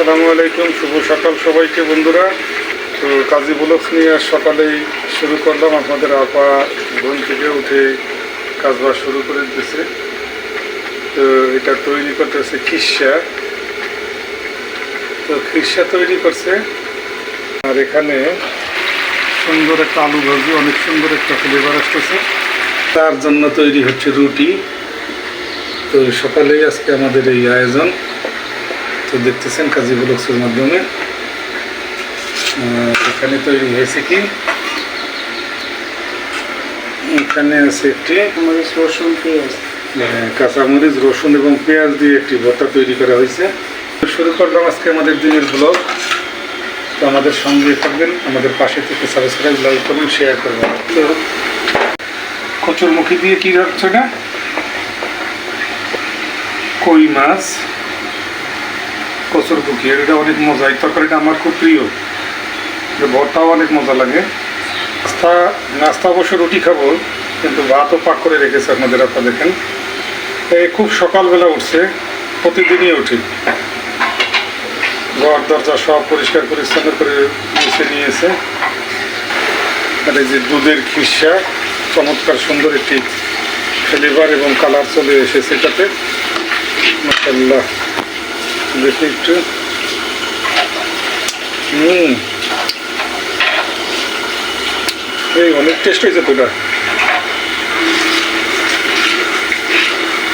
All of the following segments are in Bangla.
আসসালামু আলাইকুম, শুভ সকাল সবাইকে বন্ধুরা। তো কাজী ব্লগস নিয়ে সকালেই শুরু করলাম। আপনাদের আপা ঘুম থেকে উঠে কাজবাজ শুরু করে দিতেছে তো এটা তৈরি করতেছে খিসা। তো খিসা তৈরি করছে। আর এখানে সুন্দর একটা আলু ভাজি, অনেক সুন্দর একটা ফ্লেভার আসতেছে। তার জন্য তৈরি হচ্ছে রুটি। তো সকালেই আজকে আমাদের এই আয়োজন। তো দেখতেছেন কাজী ব্লগসের মাধ্যমে। এখানে তৈরি হয়েছে কি? এখানে আছে একটি রসুন পেঁয়াজ। আহ, কাঁচামরিচ রসুন এবং পেঁয়াজ দিয়ে একটি ভর্তা তৈরি করা হয়েছে। শুরু করলাম আজকে আমাদের দিনের ব্লগ। তো আমাদের সঙ্গে থাকবেন আমাদের পাশে থেকে সাবস্ক্রাইব লাইক করুন শেয়ার করবেন। তো কচুরমুখী দিয়ে কী রাখছো না? কই মাছ? কচুরমুখী এটা অনেক মজা। এই তরকারিটা আমার খুব প্রিয়। ভর্তাও অনেক মজা লাগে। নাস্তা নাস্তা অবশ্য রুটি খাব, কিন্তু ভাতও পাক করে রেখেছে আপনাদের আপনারা দেখেন। এই খুব সকালবেলা উঠছে, প্রতিদিনই উঠি। ঘর, দরজা সব পরিষ্কার পরিচ্ছন্ন করে মুছে নিয়েছে। আর এই যে দুধের খিসা, চমৎকার সুন্দর একটি ফ্লেভার এবং কালার চলে এসেছে এটাতে। মাসাল্লাহ দেখি একটু হুম এই অনেক টেস্ট হয়েছে তো এটা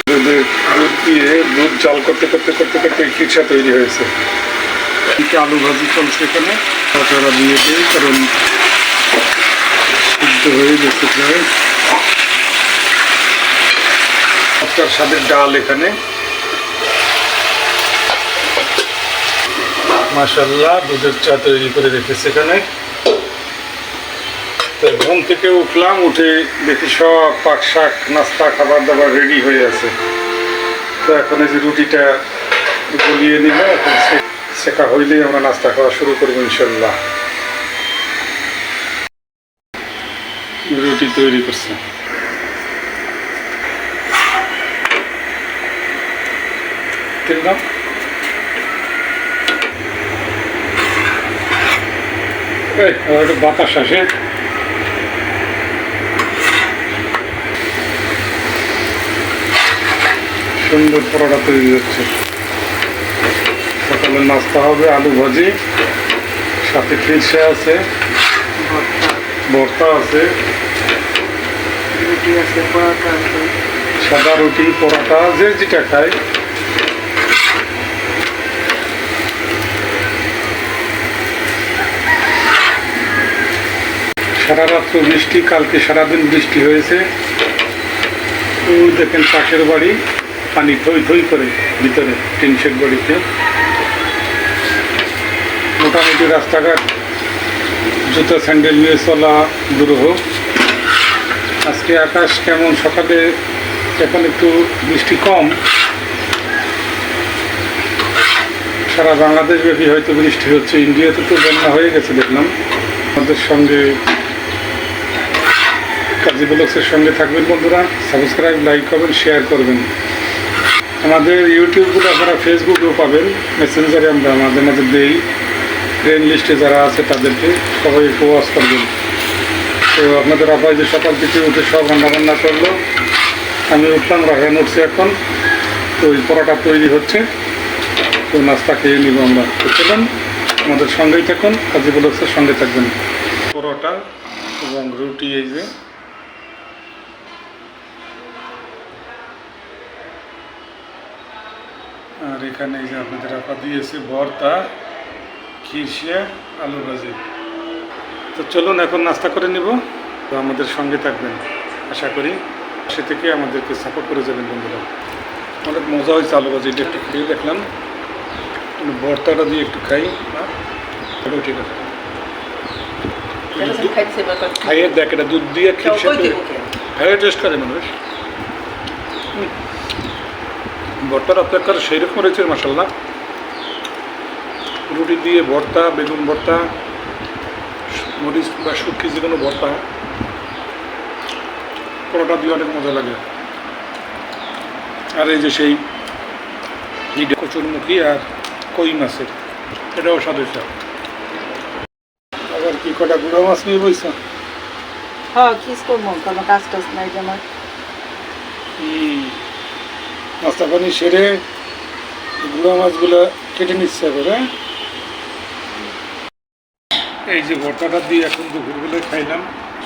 দুধের দুধ দিয়ে দুধ জাল করতে করতে করতে করতে এই তৈরি হয়েছে। আলু ভাজি চলছে এখানে। তাছাড়া দিয়ে দিই কারণ সিদ্ধ হয়ে গেছে প্রায়। আপনার স্বাদের ডাল এখানে। মাসাল্লাহ দুধের চা তৈরি করে রেখেছে এখানে। তো ঘুম থেকে উঠলাম, উঠে দেখি সব পাক শাক, নাস্তা খাবার দাবার রেডি হয়ে আছে। তো এখন এই যে রুটিটা গলিয়ে নিলে, এখন শেখা হইলেই আমরা নাস্তা খাওয়া শুরু করব ইনশাল্লাহ রুটি তৈরি করছে। তেল একটু বাতাস আসে। সুন্দর পরোটা তৈরি হচ্ছে। সকালে নাস্তা হবে আলু ভাজি সাথে খিলসা আছে ভর্তা আছে। সাদা রুটি পরোটা যে যেটা খায়। সারা রাত্র বৃষ্টি, কালকে সারাদিন বৃষ্টি হয়েছে। দেখেন পাশের বাড়ি, পানি থই থই করে ভিতরে, টিন শেড বাড়িতে। মোটামুটি রাস্তাঘাট, জুতো, স্যান্ডেল নিয়ে চলা দুরূহ। আজকে আকাশ কেমন, সকালে এখন একটু বৃষ্টি কম। সারা বাংলাদেশ ব্যাপী হয়তো বৃষ্টি হচ্ছে, ইন্ডিয়াতে তো বন্যা হয়ে গেছে, দেখলাম। আমাদের সঙ্গে কাজী ব্লগসের সঙ্গে থাকবেন বন্ধুরা। সাবস্ক্রাইব লাইক করবেন শেয়ার করবেন। আমাদের ইউটিউবগুলো আপনারা ফেসবুকেও পাবেন। মেসেঞ্জারে আমরা মাঝে মাঝে দেই। ফ্রেন্ড লিস্টে যারা আছে তাদেরকে সবাই ওয়াচ করবেন। তো আপনাদের আপাই যে সকাল থেকে উঠে সব রান্না বান্না করল, আমি উঠলাম রাখান উঠছে এখন। তো ওই পরোটা তৈরি হচ্ছে। তো নাস্তা খেয়ে নিব আমরা। চলুন, আমাদের সঙ্গেই থাকুন, কাজী ব্লগসের সঙ্গে থাকবেন। পরোটা এবং রুটি এই যে আর এখানে এই যে আপনাদের আপা দিয়েছে ভর্তা খিরশিয়া আলু ভাজি। তো চলুন এখন নাস্তা করে নিব। তো আমাদের সঙ্গে থাকবেন আশা করি। সে থেকে আমাদেরকে সাপোর্ট করে যাবেন বন্ধুরা। অনেক মজা হয়েছে আলু ভাজি একটু খেয়ে দেখলাম। ভর্তাটা দিয়ে একটু খাই। এটাও ঠিক আছে। খাইয়ে দেখ এটা দুধ দিয়ে দিব হ্যাঁ টেস্ট করে মানুষ। ভর্তার অপেক্ষার সেই রকম রয়েছে মাসাল্লাহ রুটি দিয়ে ভর্তা বেগুন ভর্তা মরিচ বা শুটকি যে কোনো ভর্তা পরোটা দিয়ে অনেক মজা লাগে। আর এই যে সেই কচুরমুখী আর কই মাছের এটাও স্বাদ হয়েছে। আবার কি কটা গুঁড়ো মাছ নিয়ে বইছ? হ্যাঁ কিস করব কোনো কাজ টাজ নাই যে আমার। নাস্তা পানি সেরে গুঁড়ো মাছগুলো কেটে নিচ্ছে করে এই যে ভর্তাটা দিয়ে এখন দুপুরবেলায় খাইলাম,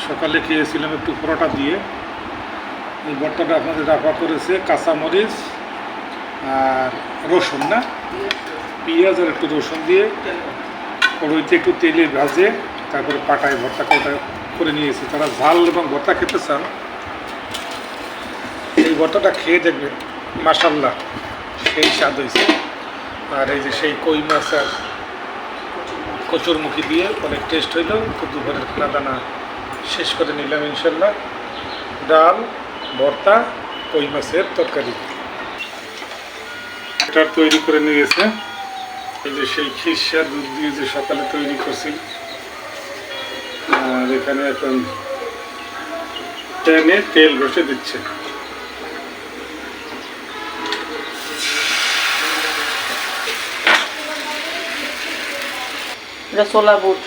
সকালে খেয়েছিলাম একটু পরোটা দিয়ে। এই ভর্তাটা আপনাদের রাফা করেছে কাঁচামরিচ আর রসুন, না? পেঁয়াজ আর একটু রসুন দিয়ে কড়ইতে একটু তেলে ভাজে তারপরে পাটায় ভর্তা কটা করে নিয়েছে। তারা ঝাল এবং ভর্তা খেতে চান, এই ভর্তাটা খেয়ে দেখবেন। মাসাল্লাহ সেই স্বাদ হয়েছে আর এই যে সেই কই মাছ আর কচুরমুখী দিয়ে অনেক টেস্ট হইল। তো দুপুরের খানা দানা শেষ করে নিলাম ইনশাল্লাহ ডাল, ভর্তা, কই মাছের তরকারি। এটা তৈরি করে নিয়ে গেছে এই যে সেই খিরসা দুধ দিয়ে যে সকালে তৈরি করছি। আর এখানে এখন ট্যানে তেল বসে দিচ্ছে। এটা ছোলা বুট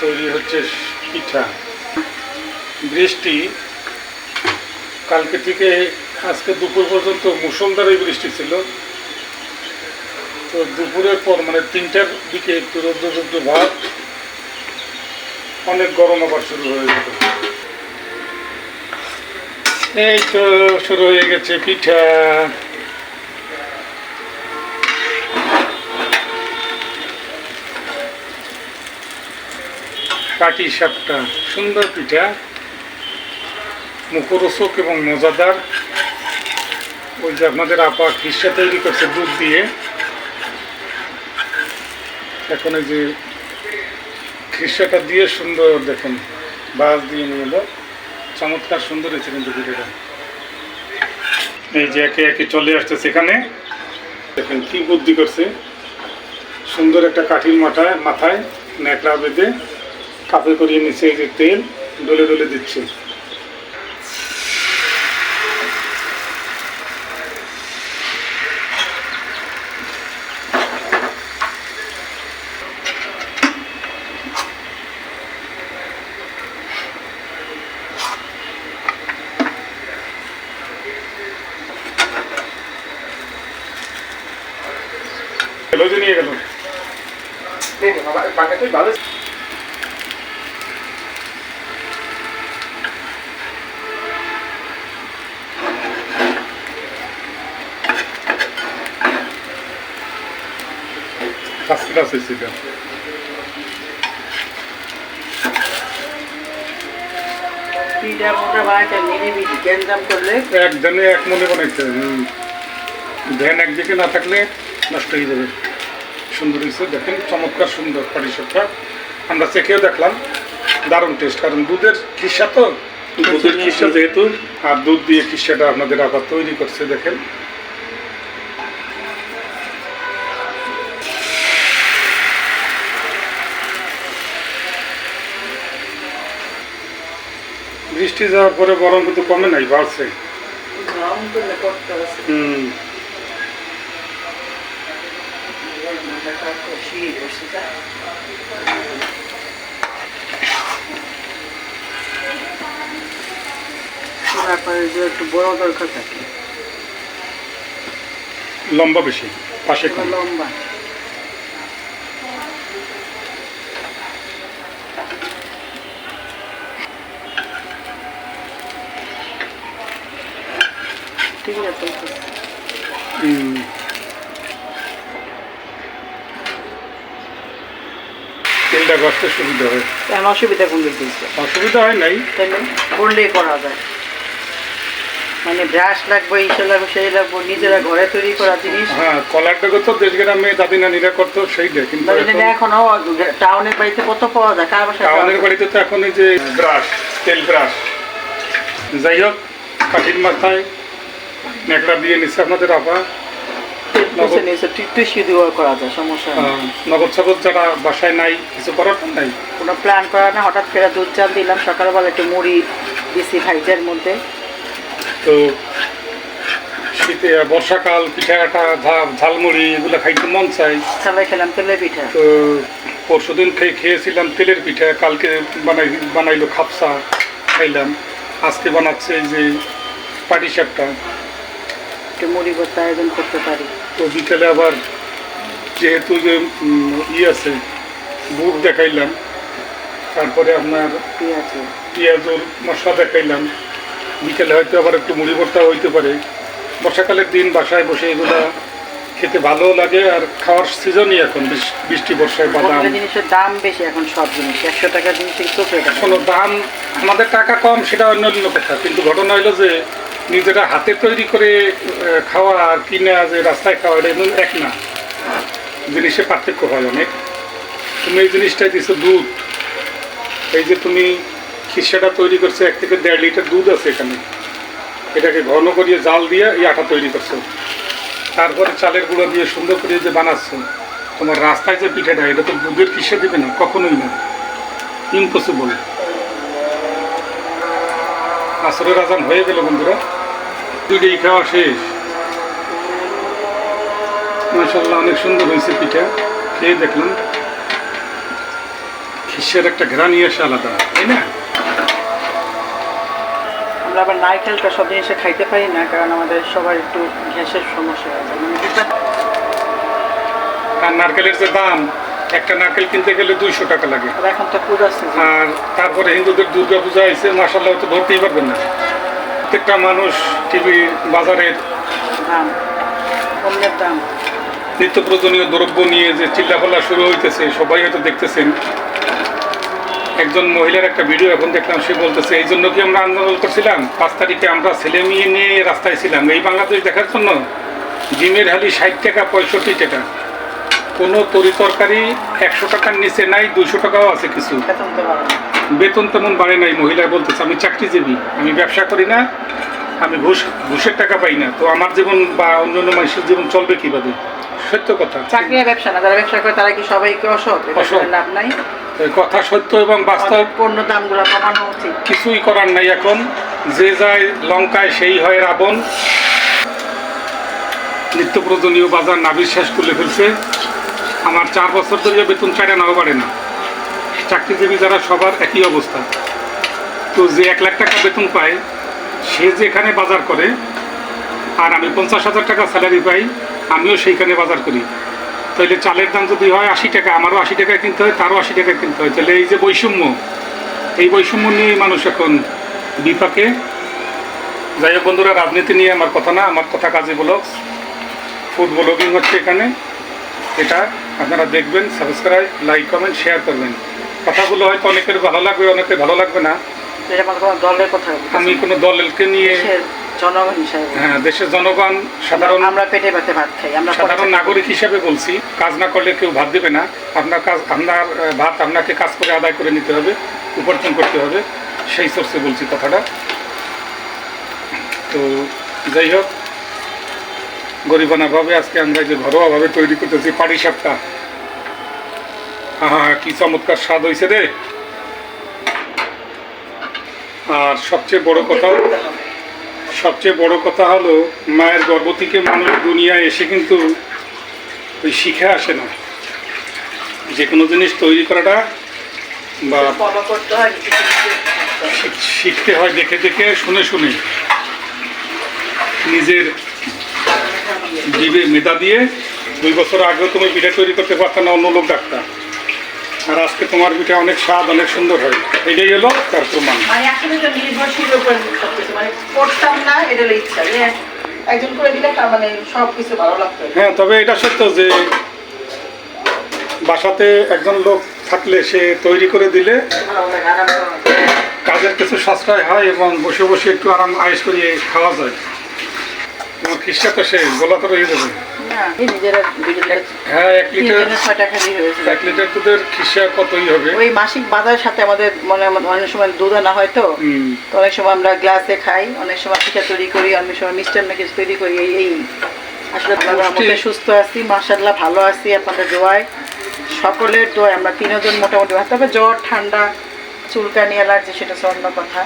তৈরি হচ্ছে পিঠা। বৃষ্টি, কালকে থেকে আজকে দুপুর পর্যন্ত মুসলধারে বৃষ্টি ছিল। তো দুপুরের পর মানে তিনটার দিকে একটু রোদ্র রোদ্র ভাব, অনেক গরম আবার শুরু হয়ে যেত এই তো শুরু হয়ে গেছে পিঠা। কাটি সাপটা, সুন্দর পিঠা, মুখরোচক এবং মজাদার। ওই যে আপনাদের আপা খিসা তৈরি করছে দুধ দিয়ে। এখন এই যে খিসাটা দিয়ে সুন্দর দেখুন বাস দিয়ে নিয়ে এলো। চমৎকার সুন্দর হয়েছে কিন্তু পিঠাটা। এই যে একে একে চলে আসছে সেখানে দেখেন কি বুদ্ধি করছে। সুন্দর একটা কাঠির মাথায় মাথায় ন্যাকড়া বেঁধে কাপে করিয়ে এই যে তেল ডলে ডলে দিচ্ছে। নিয়ে গেল। ভালো ফার্স্ট ক্লাস মোটা বানাইতে নিবি একজনে এক মনে বানাইতে ধ্যান একদিকে না থাকলে নষ্ট হয়ে যাবে সুন্দর হয়েছে দেখেন চমৎকার সুন্দর পাটিসাপটা আমরা চেখেও দেখলাম দারুণ টেস্ট কারণ দুধের খিসা তো দুধের খিসা যেহেতু আর দুধ দিয়ে খিসাটা আপনাদের আবার তৈরি করছে দেখেন বৃষ্টি যাওয়ার পরে গরম কিন্তু কমে নাই বাড়ছে। হুম। তারপরে যে একটু বড় দরকার থাকে। লম্বা বেশি পাশে লম্বা ঠিক আছে সুবিধা হয়। কেন? অসুবিধা কোন দিক দিচ্ছে অসুবিধা হয় নাই। তাহলে করলেই করা যায়। মানে ব্রাশ লাগবে ইসে লাগবে সেই লাগবে নিজেরা ঘরে তৈরি করা জিনিস। হ্যাঁ কলার ডেকে তো দেশ গ্রামে দাদি নানিরা করতো সেইটা কিন্তু এখনও টাউনের বাড়িতে কত পাওয়া যায়? কার বাসায় টাউনের বাড়িতে তো এখন এই যে ব্রাশ তেল ব্রাশ। যাই হোক কাঠির মাথায় নেকড়া দিয়ে নিচ্ছে আপনাদের আপা তেল পুষে নিয়েছে টিসু দিয়েও করা যায় সমস্যা নগদ সগদ যারা বাসায় নাই কিছু করার তো নাই? কোনো প্ল্যান করা না হঠাৎ করে দুধ চাল দিলাম সকালবেলা একটু মুড়ি দিছি ভাইজার মধ্যে। তো শীতে বর্ষাকাল পিঠাটা ঝালমুড়ি এগুলো খাইতে মন চাই সবাই খেলাম তেলের পিঠা। তো পরশুদিন খেয়ে খেয়েছিলাম তেলের পিঠা কালকে বানাই বানাইলো খাপসা খাইলাম। আজকে বানাচ্ছে এই যে পাটি সাপটা একটু মুড়ি ভর্তা আয়োজন করতে পারি। তো বিকেলে আবার যেহেতু যে ই আছে বুট দেখাইলাম তারপরে আপনার পেঁয়াজুর মশলা দেখাইলাম বিকেলে হয়তো আবার একটু মুড়ি ভর্তা হইতে পারে। বর্ষাকালের দিন বাসায় বসে এগুলা খেতে ভালো লাগে আর খাওয়ার সিজনই এখন বৃষ- বৃষ্টি বর্ষায় বাদাম। জিনিসের দাম বেশি এখন সব জিনিস একশো টাকা জিনিসের চোখে কোনো দাম আমাদের টাকা কম সেটা অন্য অন্য কথা কিন্তু ঘটনা হলো যে নিজেরা হাতে তৈরি করে খাওয়া আর কিনে যে রাস্তায় খাওয়া, এটা এক না। জিনিসে পার্থক্য হয় অনেক। তুমি এই জিনিসটাই দিছো দুধ। এই যে তুমি খিসাটা তৈরি করছ, এক থেকে দেড় লিটার দুধ আছে এখানে। এটাকে ঘন করিয়ে জাল দিয়ে এই আটা তৈরি করছ। তারপরে চালের গুঁড়ো দিয়ে সুন্দর করে যে বানাচ্ছ। তোমার রাস্তায় যে পিঠাটা, এটা তো দুধের কিসে দেবে না? কখনোই না। ইম্পসিবল আসরের আজান হয়ে গেল বন্ধুরা। দুইটাই খাওয়া শেষ। মাসাল্লাহ অনেক সুন্দর হয়েছে পিঠা। খেয়ে দেখলাম। খিসের একটা ঘ্রাণই আসে আলাদা তাই না? আমরা আবার নারকেলটা সব জিনিসে খাইতে পারি না কারণ আমাদের সবার একটু গ্যাসের সমস্যা আছে। আর নারকেলের যে দাম একটা নারকেল কিনতে গেলে দুইশো টাকা লাগে। আর এখন তো পূজা আর তারপরে হিন্দুদের দুর্গা পূজা এসে মাসাল্লাহ তো ধরতেই পারবেন না। প্রত্যেকটা মানুষ টিভি বাজারের দাম নিত্য প্রয়োজনীয় দ্রব্য নিয়ে যে চিল্লাপাল্লা শুরু হইতেছে সবাই হয়তো দেখতেছেন। একজন মহিলার একটা ভিডিও এখন দেখলাম সে বলতেছে এই জন্য কি আমরা আন্দোলন করছিলাম? পাঁচ তারিখে আমরা ছেলে মেয়ে নিয়ে রাস্তায় ছিলাম। এই বাংলাদেশ দেখার জন্য ডিমের হালি ষাট টাকা পঁয়ষট্টি টাকা। কোনো তরি তরকারি একশো টাকার নিচে নাই দুইশো টাকাও আছে কিছু। বেতন তেমন বাড়ে নাই মহিলা বলতেছে আমি চাকরিজীবী আমি ব্যবসা করি না আমি ঘুষ ঘুষের টাকা পাই না। তো আমার জীবন বা অন্যান্য মানুষের জীবন চলবে কীভাবে? সত্য কথা। চাকরি ব্যবসা না যারা ব্যবসা করে তারা কি সবাইকে অসৎ? অসৎ। লাভ নাই। কথা সত্য এবং বাস্তব। পণ্য দামগুলো কমানো উচিত। কিছুই করার নাই এখন। যে যায় লঙ্কায় সেই হয় রাবণ। নিত্য প্রয়োজনীয় বাজার শেষ করলে ফেলছে। আমার চার বছর ধরে বেতন চাইটা নাও বাড়ে না। চাকরিজীবী যারা, সবার একই অবস্থা। তো যে এক লাখ টাকা বেতন পায়, সে যে এখানে বাজার করে, আর আমি পঞ্চাশ হাজার টাকা স্যালারি পাই, আমিও সেইখানে বাজার করি। তাহলে চালের দাম যদি হয় আশি টাকা, আমারও আশি টাকায় কিনতে হয়, তারও আশি টাকায় কিনতে হয়। তাহলে এই যে বৈষম্য, এই বৈষম্য নিয়ে মানুষ এখন বিপাকে। যাই হোক বন্ধুরা, রাজনীতি নিয়ে আমার কথা না, আমার কথা কাজে ব্লগ ফুড ব্লগিং হচ্ছে এখানে। এটা আপনারা দেখবেন সাবস্ক্রাইব লাইক কমেন্ট শেয়ার করবেন। কথাগুলো হয়তো অনেকের ভালো লাগবে অনেকের ভালো লাগবে না। দলের কথা আমি কোনো দলকে নিয়ে জনগণ হিসাবে। হ্যাঁ দেশের জনগণ সাধারণ আমরা পেটে পেটে ভাত খাই আমরা সাধারণ নাগরিক হিসেবে বলছি কাজ না করলে কেউ ভাত দেবে না। আপনার কাজ আপনার ভাত আপনাকে কাজ করে আদায় করে নিতে হবে উপার্জন করতে হবে। সেই সোর্সে বলছি কথাটা। তো যাই হোক গরিবানাভাবে আজকে আমরা যে ঘরোয়াভাবে তৈরি করতেছি পাটি সাপটা। হ্যাঁ কি চমৎকার স্বাদ হয়েছে রে। আর সবচেয়ে বড় কথা সবচেয়ে বড় কথা হলো মায়ের গর্ভ থেকে মানুষ দুনিয়ায় এসে কিন্তু ওই শিখে আসে না। যে কোনো জিনিস তৈরি করাটা বা শিখতে হয় দেখে দেখে শুনে শুনে। নিজের জীবে মেধা দিয়ে দুই বছর আগেও তুমি পিঠা তৈরি করতে পারতো না অন্য লোক ডাক্তার আর আজকে তোমার পিঠা অনেক স্বাদ অনেক সুন্দর হয়। এটাই হলো তার প্রমাণ। মানে মানে মানে হ্যাঁ তবে এটা সত্য যে বাসাতে একজন লোক থাকলে সে তৈরি করে দিলে কাজের কিছু সাশ্রয় হয় এবং বসে বসে একটু আরাম আয়েস করিয়ে খাওয়া যায়। তোমার তো শেষ গোলা তো রয়ে যাবে। না এই নিজেরা নিজেরা হ্যাঁ এক লিটার তিনজনের ছয় টাকা দিয়ে হয়েছে এক লিটার দুধের খিসা কতই হবে? ওই মাসিক বাজারের সাথে আমাদের মনে অনেক সময় দুধ আনা হয় তো। অনেক সময় আমরা গ্লাসে খাই অনেক সময় পিঠা তৈরি করি অনেক সময় কিছু তৈরি করি এই এই। আসলে আল্লাহর সুস্থ আছি মাশাল্লাহ ভালো আছি আপনাদের দোয়ায়। সকলের দোয়ায় আমরা তিনজন মোটামুটি তবে জ্বর ঠান্ডা চুলকানি অ্যালার্জি সেটা অন্য কথা।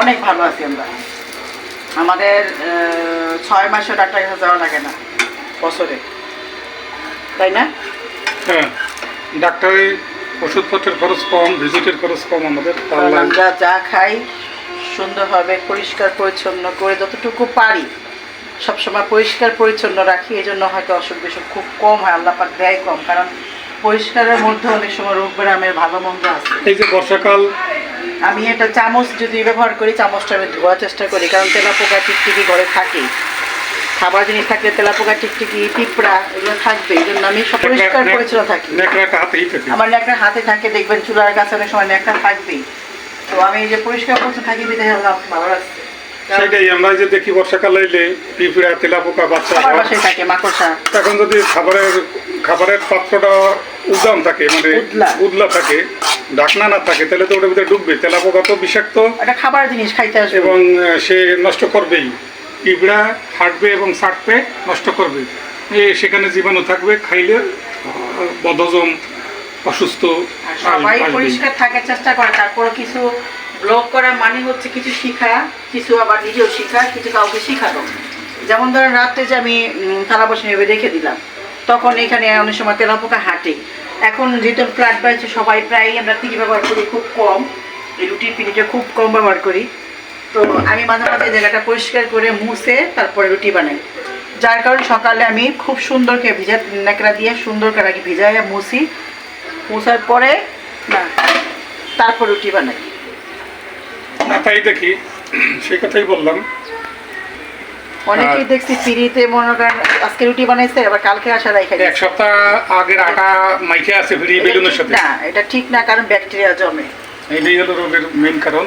অনেক ভালো আছি আমরা। আমাদের ছয় মাসে ডাক্তার কাছে যাওয়া লাগে না। বছরে। তাই না? হ্যাঁ। ডাক্তারি ওষুধপত্রের খরচ কম ভিজিটের খরচ কম আমাদের আমরা যা খাই সুন্দরভাবে পরিষ্কার পরিচ্ছন্ন করে যতটুকু পারি সবসময় পরিষ্কার পরিচ্ছন্ন রাখি এই জন্য হয়তো অসুখ বিসুখ খুব কম হয় আল্লাহ পাক দেয় কম কারণ পরিষ্কারের মধ্যে অনেক সময় রোগ ব্যায়ামের ভালো মন্দ আছে। এই যে বর্ষাকাল আমি একটা চামচ যদি ব্যবহার করি চামচটা আমি ধোয়ার চেষ্টা করি কারণ তেলা পোকা টিকটিকি ঘরে থাকে। খাবার জিনিস থাকলে তেলা পোকা টিকটিকি পিঁপড়া এগুলো থাকবে এই জন্য আমি সব পরিষ্কার পরিচ্ছন্ন থাকি। আমার ন্যাকড়া হাতে থাকে দেখবেন চুলার কাছে অনেক সময় ন্যাকড়া থাকবেই। তো আমি এই যে পরিষ্কার পরিচ্ছন্ন থাকি বিধায় ভালো লাগছে সেটাই আমরা যে দেখি বর্ষাকাল এলে পিঁপড়া তেলাপোকা বাচ্চা যদি খাবারের খাবারের পাত্রটা উদ্দাম থাকে মানে উদলা। থাকে ঢাকনা না থাকে তাহলে তো ওটার ভিতরে ডুববে। তেলাপোকা তো বিষাক্ত খাবার জিনিস খাইতে আসবে। এবং সে নষ্ট করবেই। পিঁপড়া হাঁটবে এবং ছাটবে নষ্ট করবে। সেখানে জীবাণু থাকবে খাইলে বদহজম অসুস্থ সবাই পরিষ্কার থাকার চেষ্টা করে তারপর কিছু ব্লগ করা মানে হচ্ছে কিছু শিখা, কিছু আবার নিজেও শিখা, কিছু কাউকে শিখানো। যেমন ধরেন রাত্রে যে আমি থালা বাসন ভেবে রেখে দিলাম, তখন এখানে অনেক সময় তেলা পোকা হাঁটে। এখন যেহেতু ফ্ল্যাট বাড়ছে, সবাই প্রায় আমরা পিড়ি ব্যবহার করি খুব কম, এই রুটির পিড়িটা খুব কম ব্যবহার করি। তো আমি মাঝে মাঝে জায়গাটা পরিষ্কার করে মুছে তারপরে রুটি বানাই। যার কারণে সকালে আমি খুব সুন্দর করে ভিজা ন্যাকড়া দিয়ে সুন্দর করে আগে ভিজাইয়া মুছি। মুছার পরে, না, তারপর রুটি বানাই। না তাই দেখি। সেই কথাই বললাম। অনেকেই দেখছি ফিরিতে মনে করেন আজকে রুটি বানাইছে আবার কালকে আসা রাখা এক সপ্তাহ আগের আটা মাইকে আছে ফ্রি বেলুনের সাথে। না এটা ঠিক না কারণ ব্যাকটেরিয়া জমে। এইটাই হলো রোগের মেন কারণ।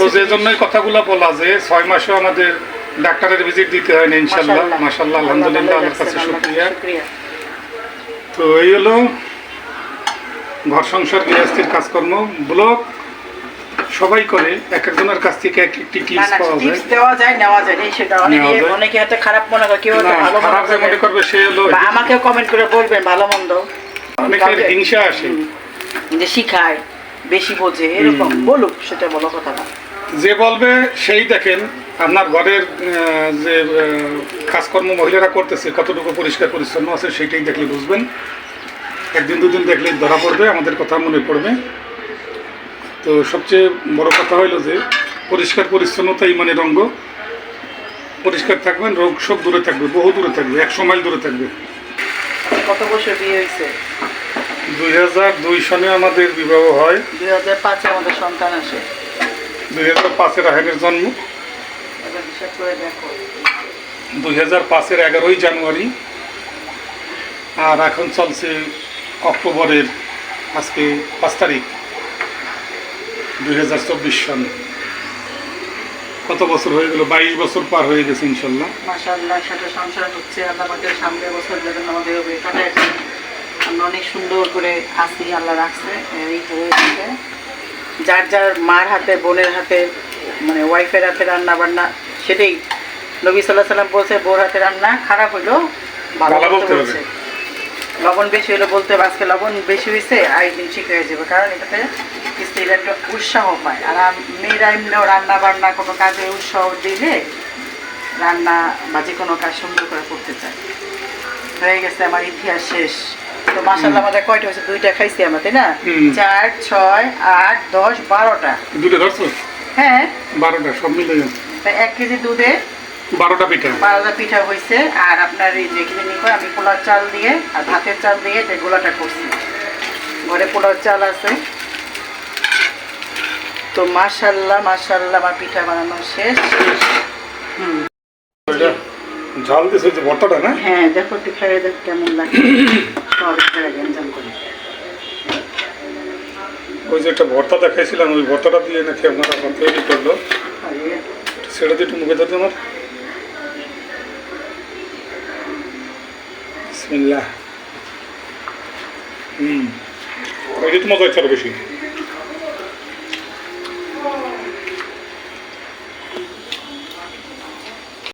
তো যে জন্যই কথাগুলো বলা যে ছয় মাসেও আমাদের ডাক্তারের ভিজিট দিতে হয় না ইনশাল্লাহ মাসাল্লাহ আলহামদুলিল্লাহ আল্লাহর কাছে শুক্রিয়া। তো এই হলো ঘর সংসার গৃহস্থির কাজকর্ম ব্লগ। সবাই করে এক একজনের কাছ থেকে এক একটি টিপস পাওয়া যায়। টিপস দেওয়া যায় নেওয়া যায় এই সেটা অনেকে অনেকে হয়তো খারাপ মনে করে কেউ হয়তো ভালো খারাপ মনে করবে সে হলো বা আমাকেও কমেন্ট করে বলবেন ভালো মন্দ। অনেকের হিংসা আসে। যে শিখায় বেশি বোঝে এরকম বলুক সেটা বলো কথা না। যে বলবে সেই দেখেন আপনার ঘরের যে কাজকর্ম মহিলারা করতেছে কতটুকু পরিষ্কার পরিচ্ছন্ন আছে সেটাই দেখলে বুঝবেন। একদিন দুদিন দেখলে ধরা পড়বে আমাদের কথা মনে পড়বে। তো সবচেয়ে বড় কথা হইল যে পরিষ্কার পরিচ্ছন্নতা ইমানের অঙ্গ পরিষ্কার থাকবেন রোগ সব দূরে থাকবে বহু দূরে থাকবে একশো মাইল দূরে থাকবে। কত বছর বিয়ে হয়েছে? দুই হাজার দুই সনে আমাদের বিবাহ হয়। দুই হাজার পাঁচে আমাদের সন্তান আসে। দুই হাজার পাঁচের আহেনের জন্ম। দুই হাজার পাঁচের এগারোই জানুয়ারি। আর এখন চলছে অক্টোবরের আজকে পাঁচ তারিখ। দুই হাজার কত বছর হয়ে গেল? বাইশ বছর পার হয়ে গেছে ইনশাল্লাহ। মাশাআল্লাহ সাথে সংসার হচ্ছে আল্লাহ আমাদের সামনে বছর যখন আমাদের হবে আমরা অনেক সুন্দর করে আসি আল্লাহ রাখছে এই হয়ে যার যার মার হাতে বোনের হাতে মানে ওয়াইফের হাতে রান্না বান্না সেটাই নবী সাল্লাহ সাল্লাম বলছে বোর হাতে রান্না খারাপ হইল ভালো বলতে লবণ বেশি হলে বলতে হবে আজকে লবণ বেশি হয়েছে আরেকদিন ঠিক হয়ে যাবে। কারণ এটাতে স্ত্রীরা একটা উৎসাহ পায়। আর মেয়েরা এমনিও রান্না বান্না কোনো কাজে উৎসাহ দিলে রান্না বা যে কোনো কাজ সুন্দর করে করতে চায়। হয়ে গেছে আমার ইতিহাস শেষ। তো মাসাল্লাহ আমাদের কয়টা হয়েছে? দুইটা খাইছি আমরা তাই না? চার ছয় আট দশ বারোটা। দুটো ধরছো? হ্যাঁ। বারোটা সব মিলে। এক কেজি দুধে বারোটা পিঠা। বারোটা পিঠা হয়েছে আর আপনার এই যে কিনে নিয়ে আমি পোলার চাল দিয়ে আর ভাতের চাল দিয়ে যে গোলাটা করছি। ঘরে পোলার চাল আছে। তো মাশাল্লাহ মাশাল্লাহ আমার পিঠা বানানো শেষ। হুম। ঝাল দিছে যে ভর্তাটা না? হ্যাঁ দেখো একটু খেয়ে দেখ কেমন লাগে। সব খেয়ে করে। ওই যে একটা ভর্তা দেখাইছিলাম ওই ভর্তাটা দিয়ে নাকি আপনারা তৈরি করল। সেটা দিয়ে একটু মুখে ধরতে আমার বিসমিল্লাহ। হুম। ওই তো মজা হচ্ছে বেশি।